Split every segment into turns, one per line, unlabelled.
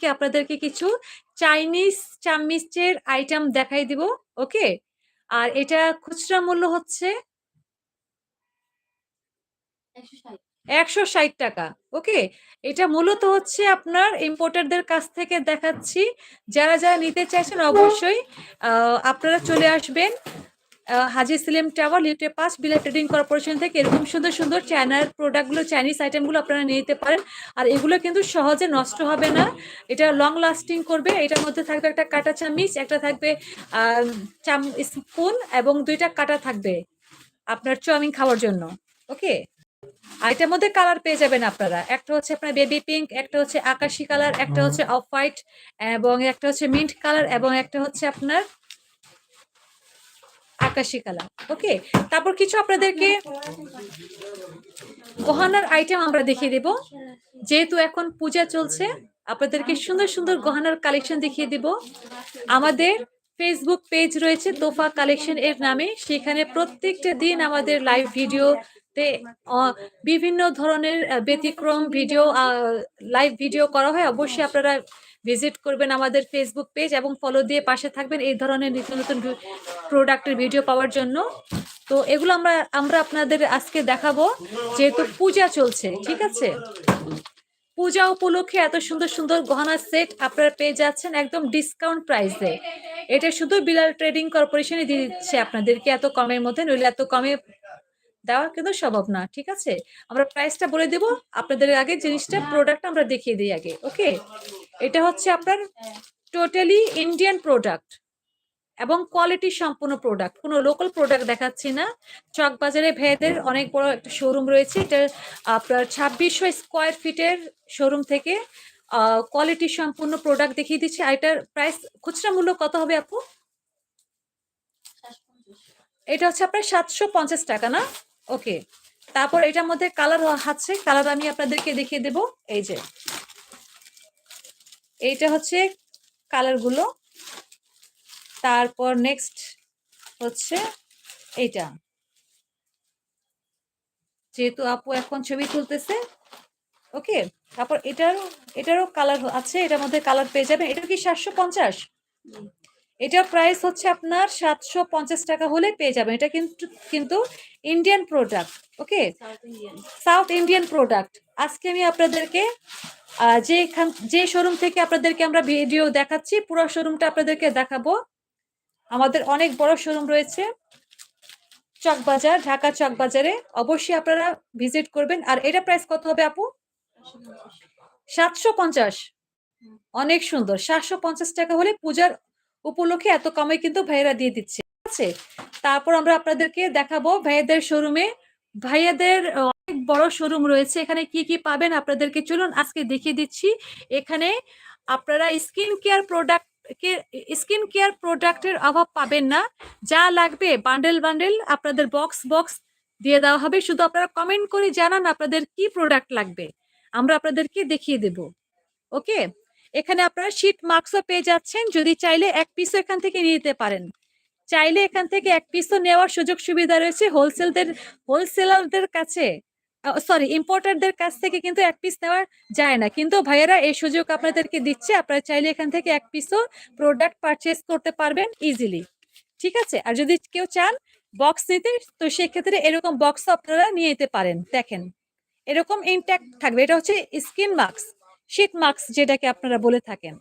থেকে আপনাদেরকে কিছু চাইনিজ চামিচের আইটেম দেখাই দিব ওকে আর এটা খুচরা মূল্য হচ্ছে একশো ষাট টাকা ওকে এটা মূলত হচ্ছে আপনার ইম্পোর্টারদের কাছ থেকে দেখাচ্ছি। যারা যারা নিতে চাইছেন, অবশ্যই আপনারা চলে আসবেন। হাজি সিলেম টাওয়ার লিফটে পাঁচ বিলা ট্রেডিং কর্পোরেশন থেকে এরকম সুন্দর সুন্দর চায়নার প্রোডাক্টগুলো চাইনিজ আইটেমগুলো আপনারা নিয়ে নিতে পারেন। আর এগুলো কিন্তু সহজে নষ্ট হবে না। এটা লং লাস্টিং করবে। এটার মধ্যে থাকবে একটা কাটা চামিচ একটা থাকবে চাম স্পুন এবং দুইটা কাটা থাকবে আপনার চাউমিন খাওয়ার জন্য। ওকে? আর এটার মধ্যে কালার পেয়ে যাবেন আপনারা। একটা হচ্ছে আপনার বেবি পিঙ্ক একটা হচ্ছে আকাশি কালার একটা হচ্ছে অফ হোয়াইট এবং একটা হচ্ছে মিন্ট কালার এবং একটা হচ্ছে আপনার আকাশি কালার ওকে তারপর কিছু আপনাদেরকে গহনার আইটেম আমরা দেখিয়ে দেব। যেহেতু এখন পূজা চলছে আপনাদেরকে সুন্দর সুন্দর গহনার কালেকশন দেখিয়ে দেব। আমাদের ফেসবুক পেজ রয়েছে তোফা কালেকশন এর নামে। সেখানে প্রত্যেকটা দিন আমাদের লাইভ ভিডিওতে আহ, বিভিন্ন ধরনের ব্যতিক্রম ভিডিও লাইভ ভিডিও করা হয়। অবশ্যই আপনারা ভিজিট করবেন আমাদের ফেসবুক পেজ এবং ফলো দিয়ে পাশে থাকবেন এই ধরনের নিত্য নতুন প্রোডাক্টের ভিডিও পাওয়ার জন্য। তো এগুলো আমরা আমরা আপনাদের আজকে দেখাবো, যেহেতু পূজা চলছে, ঠিক আছে? পূজা উপলক্ষে এত সুন্দর সুন্দর গহনা সেট আপনারা পেয়ে যাচ্ছেন একদম ডিসকাউন্ট প্রাইসে এটা শুধু বিলাল ট্রেডিং কর্পোরেশনই দিয়ে দিচ্ছে আপনাদেরকে, এত কমের মধ্যে, নইলে এত কমে দেওয়া কিন্তু সম্ভব না ঠিক আছে? আমরা প্রাইসটা বলে দেব আপনাদের আগে জিনিসটা প্রোডাক্ট আমরা দেখিয়ে দিই আগে ওকে এটা হচ্ছে আপনার টোটালি ইন্ডিয়ান প্রোডাক্ট এবং কোয়ালিটি সম্পূর্ণ প্রোডাক্ট কোনো লোকাল প্রোডাক্ট দেখাচ্ছি না। চক বাজারে ভেদের অনেক বড় একটা শোরুম রয়েছে। এটা আপনার ছাব্বিশশো স্কোয়ার ফিটের শোরুম থেকে কোয়ালিটি সম্পূর্ণ প্রোডাক্ট দেখিয়ে দিচ্ছি। আর এটার প্রাইস খুচরা মূল্য কত হবে আপু? এটা হচ্ছে আপনার সাতশো পঞ্চাশ টাকা না? ওকে, তারপর এটার মধ্যে কালার আছে, কালার আমি আপনাদেরকে দেখিয়ে দেব। এই যে, এইটা হচ্ছে কালারগুলো তারপর নেক্সট হচ্ছে এইটা। যেহেতু আপু এখন ছবি তুলতেছে, ওকে, তারপর এটারও এটারও কালার আছে, এটার মধ্যে কালার পেয়ে যাবেন। এটা কি সাতশো পঞ্চাশ? এটার প্রাইস হচ্ছে আপনার সাতশো পঞ্চাশ টাকা হলে পেয়ে যাবেন। এটা কিন্তু কিন্তু Indian product okay South Indian product আজকে আমি আপনাদেরকে যে এখান যে শোরুম থেকে আপনাদেরকে আমরা ভিডিও দেখাচ্ছি পুরো শোরুমটা আপনাদেরকে দেখাবো। আমাদের অনেক বড় শোরুম রয়েছে চকবাজার ঢাকা চকবাজারে। অবশ্যই আপনারা ভিজিট করবেন। আর এটা প্রাইস কত হবে আপু? সাতশো পঞ্চাশ। অনেক সুন্দর। সাতশো পঞ্চাশ টাকা হলে পূজার উপলক্ষে এত কমে কিন্তু ভাইয়েরা দিয়ে দিচ্ছে। ঠিক আছে? তারপর আমরা আপনাদেরকে দেখাবো ভাইয়াদের শোরুমে। ভাইয়াদের অনেক বড় শোরুম রয়েছে। এখানে কি কি পাবেন আপনাদেরকে চলুন আজকে দেখিয়ে দিচ্ছি। এখানে আপনারা skin care product skin care প্রোডাক্টের অভাব পাবেন না। যা লাগবে বান্ডেল বান্ডেল আপনাদের বক্স বক্স দিয়ে দেওয়া হবে। শুধু আপনারা কমেন্ট করে জানান আপনাদের কি প্রোডাক্ট লাগবে। আমরা আপনাদেরকে দেখিয়ে দেব। ওকে? এখানে আপনারা শীট মাস্কও পেয়ে যাচ্ছেন। যদি চাইলে এক পিসও এখান থেকে নিয়ে নিতে পারেন। চাইলে এখান থেকে এক পিসও নেওয়ার সুযোগ সুবিধা রয়েছে হোলসেলদের হোলসেলারদের কাছে। সরি ইম্পোর্টারদের কাছ থেকে কিন্তু এক পিস নেওয়া যায় না। কিন্তু ভাইয়েরা এই সুযোগ আপনাদেরকে দিচ্ছে। আপনারা চাইলে এখান থেকে এক পিসও প্রোডাক্ট পারচেস করতে পারবেন ইজিলি ঠিক আছে? আর যদি কেউ চান বক্স নিতে, তো সেক্ষেত্রে এরকম বক্স আপনারা নিয়ে যেতে পারেন। দেখেন, এরকম ইনট্যাক্ট থাকবে। এটা হচ্ছে স্কিন মাস্ক শীত মাস্ক যেটাকে আপনারা বলে থাকেন,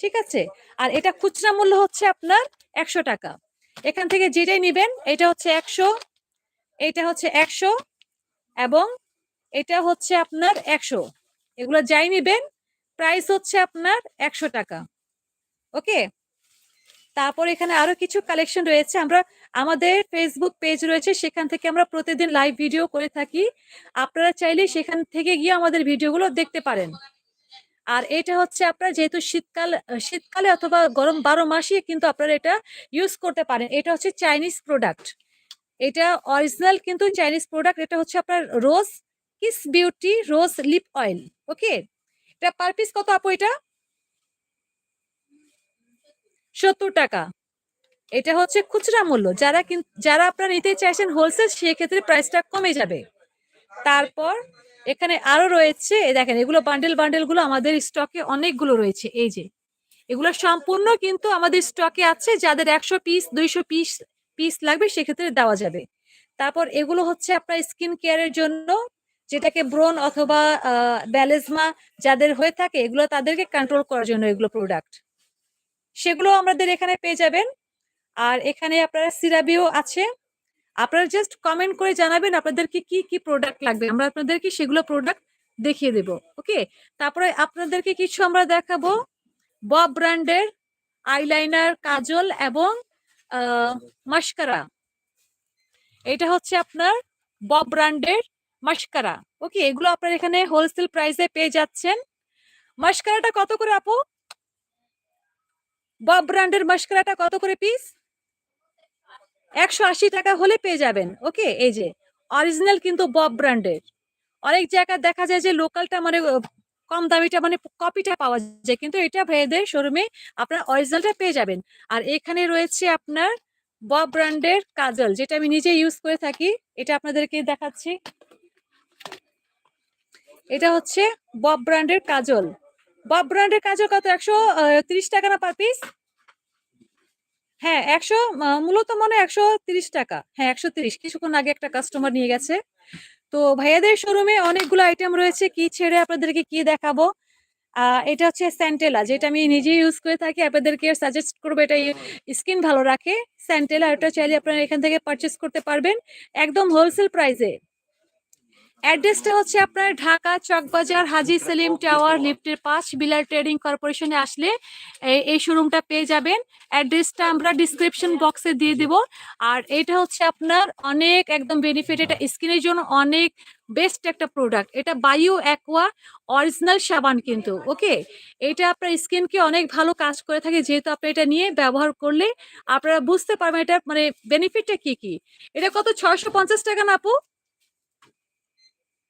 ঠিক আছে? আর এটা খুচরা মূল্য হচ্ছে আপনার একশো টাকা। এখান থেকে যেটাই নেবেন, এটা হচ্ছে একশো, এটা হচ্ছে একশো এবং এটা হচ্ছে আপনার একশো। এগুলো যাই নেবেন প্রাইস হচ্ছে আপনার একশো টাকা। ওকে? তারপর এখানে আরও কিছু কালেকশন রয়েছে। আমরা, আমাদের ফেসবুক পেজ রয়েছে, সেখান থেকে আমরা প্রতিদিন লাইভ ভিডিও করে থাকি। আপনারা চাইলে সেখান থেকে গিয়ে আমাদের ভিডিওগুলো দেখতে পারেন। আর এটা হচ্ছে আপনার যেহেতু শীতকাল শীতকালে অথবা গরম বারো মাসে কিন্তু আপনারা এটা ইউজ করতে পারেন। এটা হচ্ছে চাইনিজ প্রোডাক্ট এটা অরিজিনাল কিন্তু চাইনিজ প্রোডাক্ট এটা হচ্ছে আপনার rose kiss beauty rose lip oil okay এটা পার পিস কত আপু এটা? সত্তর টাকা। এটা হচ্ছে খুচরা মূল্য। যারা যারা আপনারা নিতে চাইছেন হোলসেল সেক্ষেত্রে প্রাইসটা কমে যাবে। তারপর এখানে আরও রয়েছে দেখেন, এগুলো বান্ডেল বান্ডেলগুলো আমাদের স্টকে অনেকগুলো রয়েছে, এই যে। এগুলো সম্পূর্ণ কিন্তু আমাদের স্টকে আছে, যাদের একশো পিস দুইশো পিস পিস লাগবে, সেক্ষেত্রে দেওয়া যাবে। তারপর এগুলো হচ্ছে আপনার স্কিন কেয়ারের জন্য, যেটাকে ব্রন অথবা ব্যালেজমা যাদের হয়ে থাকে, এগুলো তাদেরকে কন্ট্রোল করার জন্য এগুলো প্রোডাক্ট সেগুলো আমাদের এখানে পেয়ে যাবেন। আর এখানে আপনারা সিরাবিও আছে আপনারা জাস্ট কমেন্ট করে জানাবেন আপনাদেরকে কি কি প্রোডাক্ট লাগবে। আমরা আপনাদেরকে সেগুলো প্রোডাক্ট দেখিয়ে দেব ওকে তারপরে আপনাদেরকে কিছু আমরা দেখাবো। বব ব্র্যান্ডের আইলাইনার কাজল এবং মাস্কারা এটা হচ্ছে আপনার বব ব্র্যান্ডের মাস্কারা ওকে এগুলো আপনার এখানে হোলসেল প্রাইসে পেয়ে যাচ্ছেন। মাস্কারাটা কত করে আপু? বব ব্র্যান্ডের মাস্কারাটা কত করে পিস একশো আশি টাকা হলে পেয়ে যাবেন ওকে এই যে অরিজিনাল কিন্তু বব ব্র্যান্ডের অনেক জায়গায় দেখা যায় যে লোকালটা মানে কম দামিটা মানে কপিটা পাওয়া যায়, কিন্তু এটা ভাইদের শোরুমে আপনার অরিজিনালটা পেয়ে যাবেন। আর এখানে রয়েছে আপনার বব ব্র্যান্ডের কাজল, যেটা আমি নিজে ইউজ করে থাকি, এটা আপনাদেরকে দেখাচ্ছি। এটা হচ্ছে বব ব্র্যান্ডের কাজল। বব ব্র্যান্ডের কাজল কত? একশো তিরিশ টাকা না পার পিস হ্যাঁ একশো মূলত মনে একশো তিরিশ টাকা। হ্যাঁ একশো তিরিশ। কিছুক্ষণ আগে একটা কাস্টমার নিয়ে গেছে। তো ভাইয়াদের শোরুমে অনেকগুলো আইটেম রয়েছে। কি ছেড়ে আপনাদেরকে কি দেখাবো? এটা হচ্ছে স্যান্টেলা যেটা আমি নিজে ইউজ করে থাকি। আপনাদেরকে সাজেস্ট করব এটা স্কিন ভালো রাখে। স্যান্টেলা এটা চাইলে আপনারা এখান থেকে পারচেস করতে পারবেন। একদম হোলসেল প্রাইসে অ্যাড্রেসটা হচ্ছে আপনার ঢাকা চকবাজার হাজি সেলিম টাওয়ার, লিফটের পাঁচ বিলার ট্রেডিং কর্পোরেশনে আসলে এই শোরুমটা পেয়ে যাবেন। অ্যাড্রেসটা আমরা ডিসক্রিপশন বক্সে দিয়ে দিব। আর এটা হচ্ছে আপনার অনেক একদম বেনিফিট এটা স্কিনের জন্য অনেক বেস্ট একটা প্রোডাক্ট এটা বায়ু অ্যাকোয়া অরিজিনাল সাবান কিন্তু, ওকে? এটা আপনার স্কিনকে অনেক ভালো কাজ করে থাকে, যেহেতু আপনি এটা নিয়ে ব্যবহার করলে আপনারা বুঝতে পারবেন এটা মানে বেনিফিটটা কি কি। এটা কত? ছয়শো পঞ্চাশ টাকা না আপু?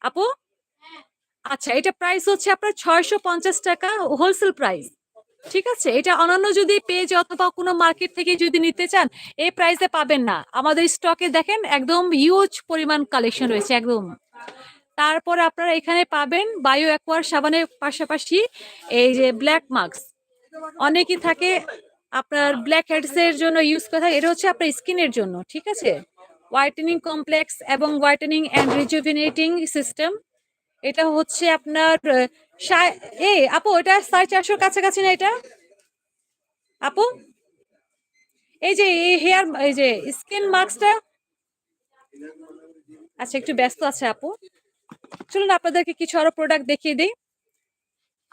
আপু? আচ্ছা এটা প্রাইস হচ্ছে আপনার ছয়শো পঞ্চাশ টাকা হোলসেল প্রাইস ঠিক আছে? এটা অন্যান্য যদি পেজ অথবা কোনো মার্কেট থেকে যদি নিতে চান, এই প্রাইসে পাবেন না। আমাদের স্টকে দেখেন, একদম হিউজ পরিমাণ কালেকশন রয়েছে, একদম। তারপর আপনারা এখানে পাবেন বায়ো অ্যাকোয়ার সাবানের পাশাপাশি এই যে ব্ল্যাক মাস্ক অনেকই থাকে আপনার ব্ল্যাক হেডস এর জন্য ইউজ করে থাকে, এটা হচ্ছে আপনার স্কিনের জন্য, ঠিক আছে? হোয়াইটেনিং কমপ্লেক্স এবং হোয়াইটেনিং অ্যান্ড রিজুভিনেটিং সিস্টেম এটা হচ্ছে আপনার এ, আপু, এটা সাড়ে চারশোর কাছাকাছি না এটা? আপু? এই যে, এই হেয়ার এই যে স্কিন মাস্কটা আচ্ছা একটু ব্যস্ত আছে আপু। চলুন আপনাদেরকে কিছু আরও প্রোডাক্ট দেখিয়ে দিই।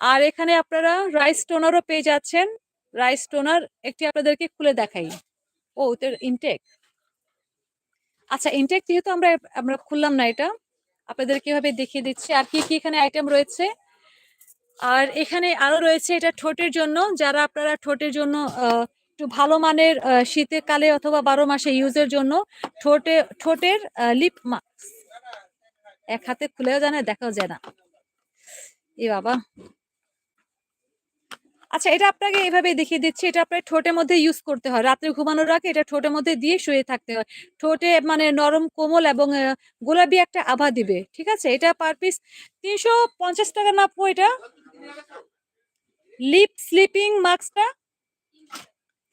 আর এখানে আপনারা রাইস টোনারও পেয়ে যাচ্ছেন। রাইস টোনার একটি আপনাদেরকে খুলে দেখাই। ও ওদের ইনটেক আচ্ছা ইনটেক যেহেতু আমরা আমরা খুললাম না এটা, আপনাদের কীভাবে দেখিয়ে দিচ্ছি? আর কি কি এখানে আইটেম রয়েছে? আর এখানে আরও রয়েছে এটা ঠোঁটের জন্য, যারা আপনারা ঠোঁটের জন্য একটু ভালো মানের শীতের কালে অথবা বারো মাসে ইউজের জন্য ঠোঁটে, ঠোঁটের লিপ মাস্ক এক হাতে খুলেও যায় না, দেখাও যায় না। এ বাবা। আচ্ছা এটা আপনাকে এভাবে দেখিয়ে দিচ্ছি। এটা আপনার ঠোঁটের মধ্যে ইউজ করতে হয়। রাত্রে ঘুমানোর আগে এটা ঠোঁটের মধ্যে দিয়ে শুয়ে থাকতে হয়। ঠোঁটে মানে নরম কোমল এবং গোলাপি একটা আভা দিবে। ঠিক আছে? এটা পার পিস তিনশো পঞ্চাশ টাকা নাপবো এটা? লিপ স্লিপিং মাস্কটা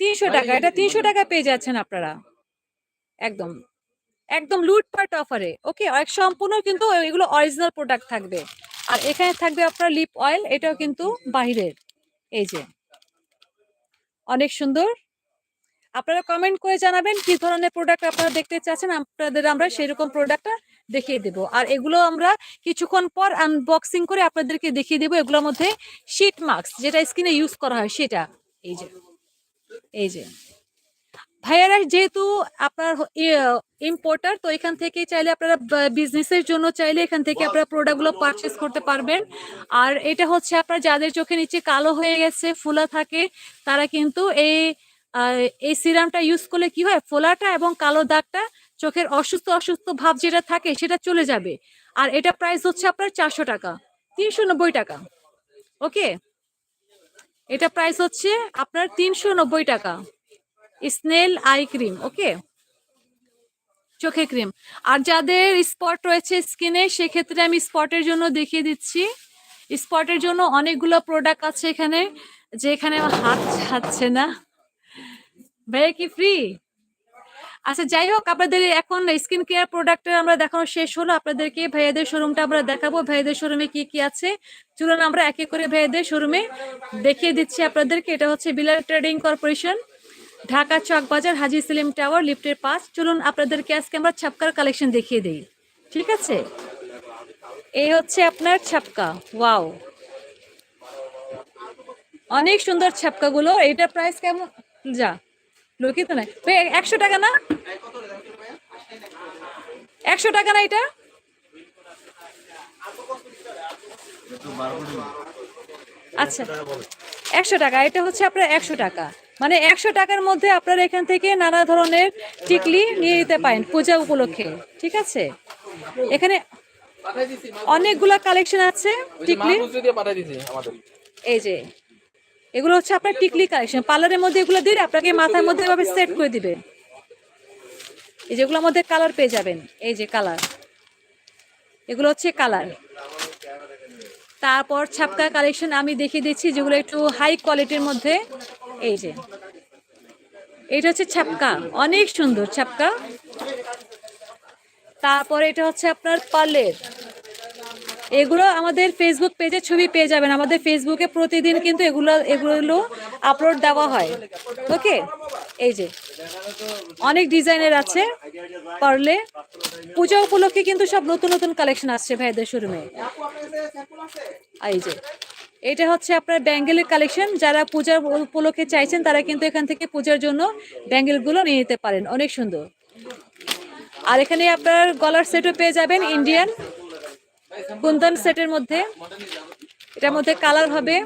তিনশো টাকা। এটা তিনশো টাকা পেয়ে যাচ্ছেন আপনারা। একদম। একদম লুটপাট অফারে ওকে? এক সম্পূর্ণ কিন্তু এগুলো অরিজিনাল প্রোডাক্ট থাকবে। আর এখানে থাকবে আপনার লিপ অয়েল এটাও কিন্তু বাহিরের। এই যে। অনেক সুন্দর। আপনারা কমেন্ট করে জানাবেন কি ধরনের প্রোডাক্ট আপনারা দেখতে চাচ্ছেন। আপনাদের আমরা সেরকম প্রোডাক্টটা দেখিয়ে দেব। আর এগুলো আমরা কিছুক্ষণ পর আনবক্সিং করে আপনাদেরকে দেখিয়ে দেবো। এগুলোর মধ্যে শিট মাস্ক যেটা স্কিনে ইউজ করা হয় সেটা। এই যে। এই যে। ভাইয়ারা যেহেতু আপনার ইম্পোর্টার তো এখান থেকে চাইলে আপনারা বিজনেসের জন্য চাইলে এখান থেকে আপনারা প্রোডাক্টগুলো পারচেস করতে পারবেন। আর এটা হচ্ছে আপনার যাদের চোখে নিচে কালো হয়ে গেছে, ফোলা থাকে, তারা কিন্তু এই এই সিরামটা ইউজ করলে কি হয়? ফোলাটা এবং কালো দাগটা চোখের অসুস্থ অসুস্থ ভাব যেটা থাকে সেটা চলে যাবে। আর এটা প্রাইস হচ্ছে আপনার চারশো টাকা, তিনশো নব্বই টাকা। ওকে এটা প্রাইস হচ্ছে আপনার তিনশো নব্বই টাকা। Snail eye cream, okay? চোখে ক্রিম। আর যাদের স্পট রয়েছে স্কিনে, সেক্ষেত্রে আমি স্পটের জন্য দেখিয়ে দিচ্ছি। স্পটের জন্য অনেকগুলো প্রোডাক্ট আছে এখানে যে এখানে আমার হাত ছাড়ছে না। ভাইয়া কি ফ্রি আচ্ছা যাই হোক, আপনাদের এখন স্কিন কেয়ার প্রোডাক্টের আমরা দেখানো শেষ হলো। আপনাদেরকে ভাইয়াদের শোরুমটা আমরা দেখাবো। ভাইয়াদের শোরুমে কি কি আছে? চলুন আমরা একে করে ভাইয়াদের শোরুমে দেখিয়ে দিচ্ছি আপনাদেরকে। এটা হচ্ছে Bilal trading corporation Dhaka Chawkbazar Haji Selim tower, লিফটের পাঁচ চলুন আপনাদেরকে আজকে আমরা ছাপকার কালেকশন দেখিয়ে দিই। ঠিক আছে? এই হচ্ছে আপনার ছাপকা। ওয়াও। অনেক সুন্দর ছাপকাগুলো। এটা প্রাইস কেমন? যা। লোকিত নাই। একশো টাকা না? একশো টাকা না এটা? আচ্ছা। একশো টাকা। এটা হচ্ছে আপনার একশো টাকা। মানে একশো টাকার মধ্যে আপনারা এখান থেকে নানা ধরনের টিকলি নিয়ে নিতে পারেন পূজা উপলক্ষে ঠিক আছে? এখানে অনেকগুলা কালেকশন আছে টিকলি।
দিয়ে
এই যে এগুলো হচ্ছে আপনার টিকলি কালেকশন পার্লারের মধ্যে এগুলো দিলে আপনাকে মাথার মধ্যে এভাবে সেট করে দিবে। এই যেগুলোর মধ্যে কালার পেয়ে যাবেন। এই যে কালার এগুলো হচ্ছে কালার তারপর ছাপকা কালেকশন আমি দেখিয়ে দিচ্ছি যেগুলো একটু হাই কোয়ালিটির মধ্যে। এই যে। এটা হচ্ছে ছাপকা অনেক সুন্দর ছাপকা তারপরে এটা হচ্ছে আপনার পার্লের এগুলো আমাদের ফেসবুক পেজে ছবি পেয়ে যাবেন। আমাদের ফেসবুকে প্রতিদিন কিন্তু এগুলো এগুলো আপলোড দেওয়া হয়। ওকে এই যে। অনেক ডিজাইনের আছে পারলে। পূজা উপলক্ষে কিন্তু সব নতুন নতুন কালেকশন আসছে ভাইদের শোরুমে এই যে। এটা হচ্ছে আপনার ব্যাঙ্গেলের কালেকশন। যারা পূজার উপলক্ষে চাইছেন, তারা কিন্তু এখান থেকে পূজার জন্য ব্যাঙ্গেলগুলো নিয়ে নিতে পারেন। অনেক সুন্দর। আর এখানে আপনার গলার সেটও পেয়ে যাবেন ইন্ডিয়ান কুন্দন সেটের মধ্যে। এটার মধ্যে কালার হবে।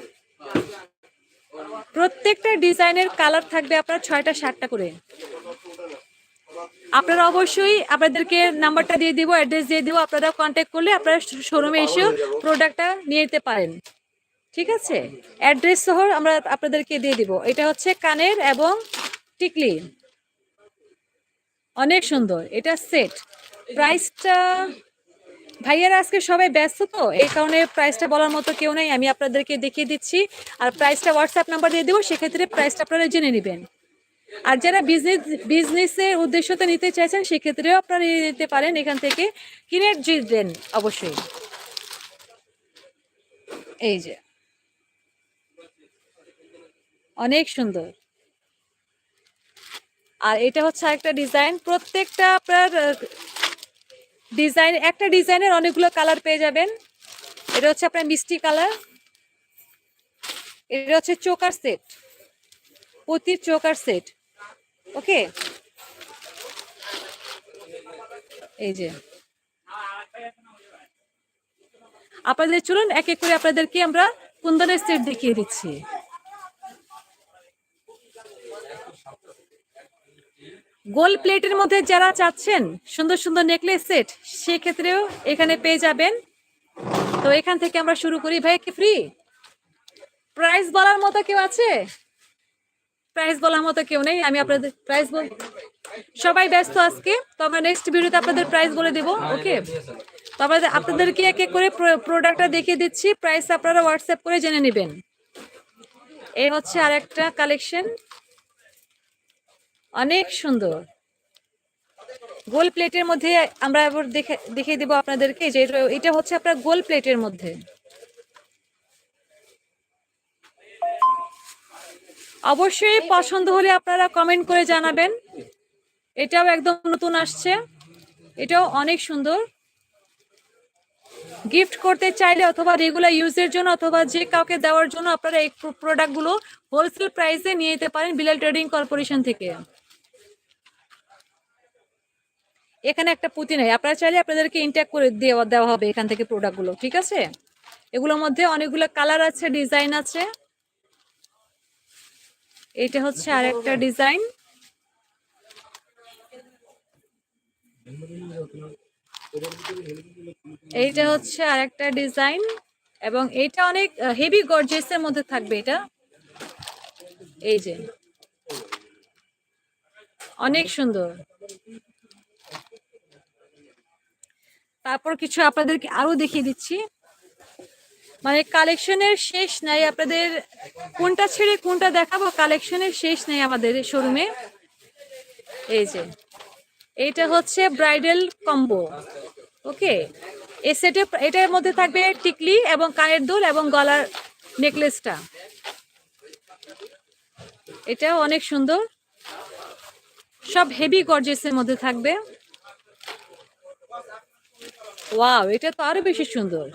প্রত্যেকটা ডিজাইনের কালার থাকবে আপনার ছয়টা, সাতটা করে। আপনারা অবশ্যই আপনাদেরকে নাম্বারটা দিয়ে দিব, অ্যাড্রেস দিয়ে দিব। আপনারা কন্ট্যাক্ট করলে আপনারা শোরুমে এসেও প্রোডাক্টটা নিয়ে নিতে পারেন। ঠিক আছে? অ্যাড্রেস সহ আমরা আপনাদেরকে দিয়ে দিব। এটা হচ্ছে কানের এবং টিকলি। অনেক সুন্দর। এটা সেট প্রাইসটা ভাইয়ারা আজকে সবাই ব্যস্ত তো, এই কারণে প্রাইসটা বলার মতো কেউ নেই, আমি আপনাদেরকে দেখিয়ে দিচ্ছি। আর প্রাইসটা হোয়াটসঅ্যাপ নাম্বার দিয়ে দেবো, সেক্ষেত্রে প্রাইসটা আপনারা জেনে নেবেন। আর যারা বিজনেস বিজনেসের উদ্দেশ্যতে নিতে চাইছেন, সেক্ষেত্রেও আপনারা নিয়ে নিতে পারেন এখান থেকে। কিনে দেন, অবশ্যই। এই যে। অনেক সুন্দর। আর এটা হচ্ছে একটা ডিজাইন। প্রত্যেকটা আপনার ডিজাইন, একটা ডিজাইনের অনেকগুলো কালার পেয়ে যাবেন। এটা হচ্ছে আপনার মিষ্টি কালার। এটা হচ্ছে চোকার সেট, পতির চোকার সেট। ওকে? এই যে। আপনাদের চলুন, এক এক করে আপনাদেরকে আমরা কুন্দনের সেট দেখিয়ে দিচ্ছি। গোল প্লেটের মধ্যে যারা চাচ্ছেন সুন্দর সুন্দর নেকলেস সেট সেক্ষেত্রেও এখানে পেয়ে যাবেন। তো এখান থেকে আমরা শুরু করি। ভাই কি ফ্রি প্রাইস বলার মতো কেউ আছে? প্রাইস বলার মতো কেউ নেই। আমি আপনাদের প্রাইস বল সবাই ব্যস্ত আজকে। তো আমরা নেক্সট ভিডিওতে আপনাদের প্রাইস বলে দেব। ওকে তো আমাদের আপনাদেরকে এক এক করে প্রোডাক্টটা দেখিয়ে দিচ্ছি। প্রাইস আপনারা হোয়াটসঅ্যাপ করে জেনে নেবেন। এই হচ্ছে আর একটা কালেকশন অনেক সুন্দর। গোল প্লেটের মধ্যে আমরা এবার দেখে, দেখিয়ে দেবো আপনাদেরকে যে এটা- হচ্ছে আপনার গোল প্লেটের মধ্যে। অবশ্যই পছন্দ হলে আপনারা কমেন্ট করে জানাবেন। এটাও একদম নতুন আসছে। এটাও অনেক সুন্দর। গিফট করতে চাইলে অথবা রেগুলার ইউজের জন্য অথবা যে কাউকে দেওয়ার জন্য আপনারা এই প্রোডাক্টগুলো হোলসেল প্রাইসে নিয়ে যেতে পারেন বিলাল ট্রেডিং কর্পোরেশন থেকে। এখানে একটা পুঁতি নেই। আপনারা চাইলে আপনাদেরকে ইনট্যাক করে দেওয়া দেওয়া হবে এখান থেকে প্রোডাক্টগুলো ঠিক আছে? এগুলোর মধ্যে অনেকগুলো কালার আছে ডিজাইন আছে। এটা হচ্ছে আর একটা ডিজাইন এইটা হচ্ছে আর একটা ডিজাইন এবং এটা অনেক হেভি গর্জিয়াসের মধ্যে থাকবে এটা। এই যে। অনেক সুন্দর। তারপর কিছু আপনাদেরকে আরও দেখিয়ে দিচ্ছি। মানে কালেকশনের শেষ নাই, আপনাদের কোনটা ছেড়ে কোনটা দেখাবো? কালেকশনের শেষ নাই আমাদের শোরুমে এই যে, এইটা হচ্ছে ব্রাইডাল কম্বো ওকে এই সেটে এটার মধ্যে থাকবে টিকলি এবং কানের দুল এবং গলার নেকলেসটা এটাও অনেক সুন্দর। সব হেভি গর্জেসের মধ্যে থাকবে। ওয়াও এটা তো আরও বেশি সুন্দর।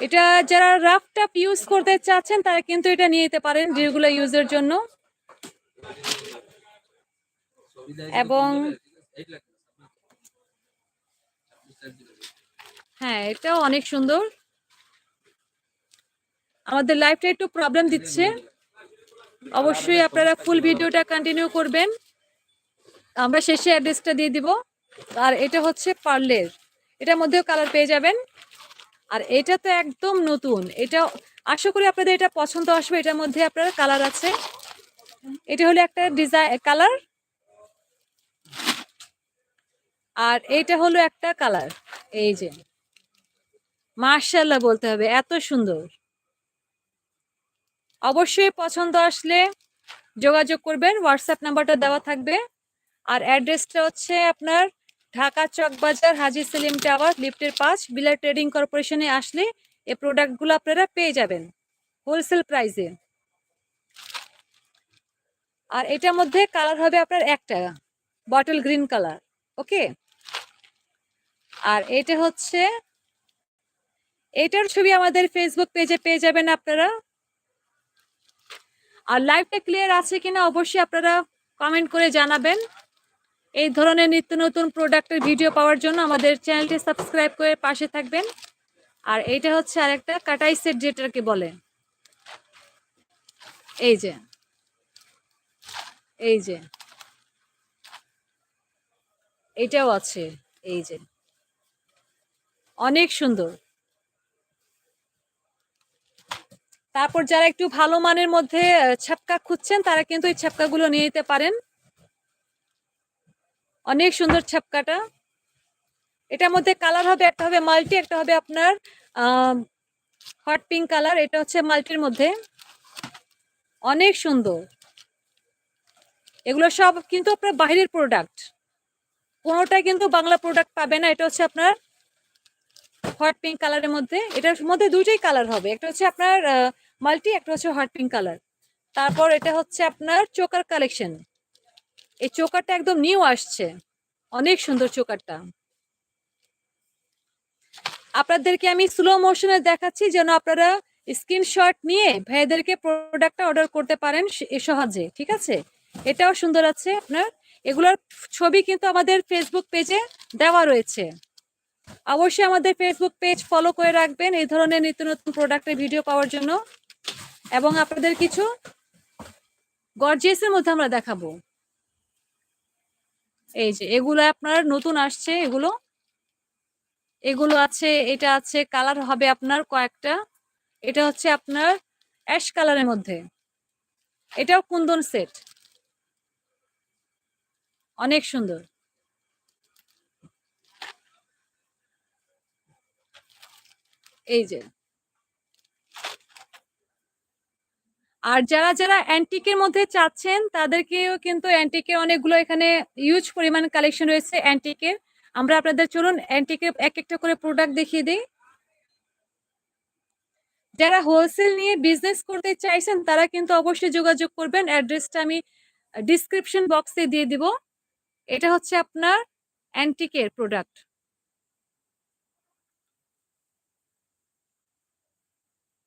এটা যারা রাফ টাপ ইউজ করতে চাচ্ছেন, তারা কিন্তু এটা নিয়ে যেতে পারেন রেগুলার ইউজের জন্য। এবং হ্যাঁ এটাও অনেক সুন্দর। আমাদের লাইফটা একটু প্রবলেম দিচ্ছে। অবশ্যই আপনারা ফুল ভিডিওটা কন্টিনিউ করবেন। আমরা শেষে অ্যাড্রেসটা দিয়ে দিব। আর এটা হচ্ছে পার্লের এটার মধ্যেও কালার পেয়ে যাবেন। আর এটা তো একদম নতুন। এটা, আশা করি আপনাদের এটা পছন্দ আসবে, এটার মধ্যে আপনার কালার আছে। এটা হলো একটা ডিজাইন কালার আর এইটা হলো একটা কালার এই যে। মার্শাল্লাহ বলতে হবে, এত সুন্দর। অবশ্যই পছন্দ আসলে যোগাযোগ করবেন হোয়াটসঅ্যাপ নাম্বারটা দেওয়া থাকবে। আর অ্যাড্রেসটা হচ্ছে আপনার ঢাকা চকবাজার হাজি সেলিম টাওয়ার, লিফটের পাঁচ বিলার ট্রেডিং কর্পোরেশনে আসলে এ প্রোডাক্টগুলো আপনারা পেয়ে যাবেন হোলসেল প্রাইসে। আর এটার মধ্যে কালার হবে আপনার একটা, বটল গ্রিন কালার, ওকে? আর এটা হচ্ছে, এটার ছবি আমাদের ফেসবুক পেজে পেয়ে যাবেন আপনারা। আর লাইভটা ক্লিয়ার আছে কিনা অবশ্যই আপনারা কমেন্ট করে জানাবেন। এই ধরনের নিত্য নতুন প্রোডাক্টের ভিডিও পাওয়ার জন্য আমাদের চ্যানেলটি সাবস্ক্রাইব করে পাশে থাকবেন। আর এইটা হচ্ছে আরেকটা কাটাই সেট যেটাকে বলে। এই যে। এই যে। এটাও আছে। এই যে। অনেক সুন্দর। তারপর যারা একটু ভালো মানের মধ্যে ছাপকা খুঁজছেন, তারা কিন্তু এই ছাপকাগুলো নিয়ে নিতে পারেন। অনেক সুন্দর ছাপকাটা এটার মধ্যে কালার হবে, একটা হবে মাল্টি একটা হবে আপনার হট পিঙ্ক কালার এটা হচ্ছে মাল্টির মধ্যে। অনেক সুন্দর। এগুলো সব কিন্তু আপনার বাইরের প্রোডাক্ট কোনোটাই কিন্তু বাংলা প্রোডাক্ট পাবে না, এটা হচ্ছে আপনার হট পিঙ্ক কালারের মধ্যে। এটার মধ্যে দুইটাই কালার হবে, একটা হচ্ছে আপনার মাল্টি একটা হচ্ছে হট পিঙ্ক কালার তারপর এটা হচ্ছে আপনার চোকার কালেকশন এই চোকারটা একদম নিউ আসছে। অনেক সুন্দর চোকারটা। আপনাদেরকে আমি স্লো মোশনে দেখাচ্ছি যেন আপনারা স্ক্রিনশট নিয়ে ভাইদেরকে প্রোডাক্টটা অর্ডার করতে পারেন সহজে, ঠিক আছে? এটাও সুন্দর আছে আপনার। এগুলোর ছবি কিন্তু আমাদের ফেসবুক পেজে দেওয়া রয়েছে। অবশ্যই আমাদের ফেসবুক পেজ ফলো করে রাখবেন এই ধরনের নিত্য নতুন প্রোডাক্টের ভিডিও পাওয়ার জন্য। এবং আপনাদের কিছু গর্জিয়াসের মধ্যে আমরা দেখাবো। এই যে, এগুলো আপনার নতুন আসছে, এগুলো। এগুলো আছে, এটা আছে, কালার হবে আপনার কয়েকটা। এটা হচ্ছে আপনার অ্যাশ কালারের মধ্যে। এটাও কুন্দন সেট। অনেক সুন্দর। এই যে। আর যারা যারা অ্যান্টিকের মধ্যে চাচ্ছেন, তাদেরকেও কিন্তু অ্যান্টিকে অনেকগুলো এখানে ইউজ পরিমাণ কালেকশন রয়েছে অ্যান্টিকের আমরা আপনাদের চলুন অ্যান্টিকের এক একটা করে প্রোডাক্ট দেখিয়ে দিই। যারা হোলসেল নিয়ে বিজনেস করতে চাইছেন, তারা কিন্তু অবশ্যই যোগাযোগ করবেন। অ্যাড্রেসটা আমি ডিসক্রিপশন বক্সে দিয়ে দিব। এটা হচ্ছে আপনার অ্যান্টিকের প্রোডাক্ট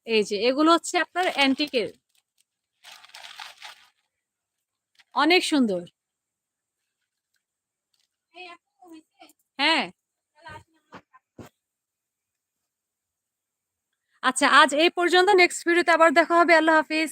এই যে, এগুলো হচ্ছে আপনার অ্যান্টিকের অনেক সুন্দর। হ্যাঁ। আচ্ছা আজ এই পর্যন্ত। নেক্সট ভিডিওতে আবার দেখা হবে। আল্লাহ হাফিজ।